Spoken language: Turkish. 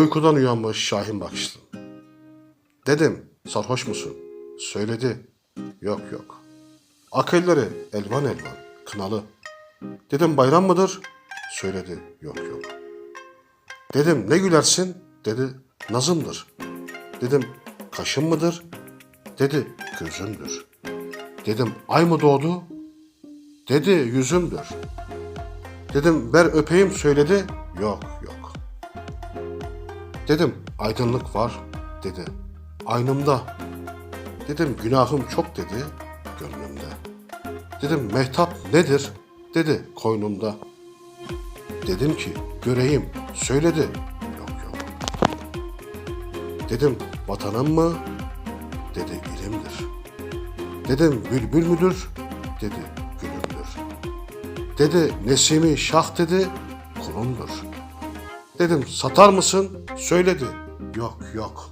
uykudan uyanmış Şahin bakışlı. Dedim sarhoş musun? Söyledi. Yok yok. Akılları elvan elvan, kınalı. Dedim bayram mıdır? Söyledi. Yok yok. Dedim ne gülersin? Dedi nazımdır. Dedim kaşın mıdır? Dedi gözümdür. Dedim ay mı doğdu? Dedi yüzümdür. Dedim ver öpeyim söyledi. Yok yok. Dedim aydınlık var dedi. Aynımda. Dedim günahım çok dedi gönlümde. Dedim mehtap nedir dedi koynumda. Dedim ki göreyim söyledi. Yok yok. Dedim vatanım mı? Dedi ilimdir. Dedim bülbül müdür? Dedi gülümdür. Dedi Nesimi Şah dedi kulumdur. Dedim satar mısın? Söyledi. Yok yok.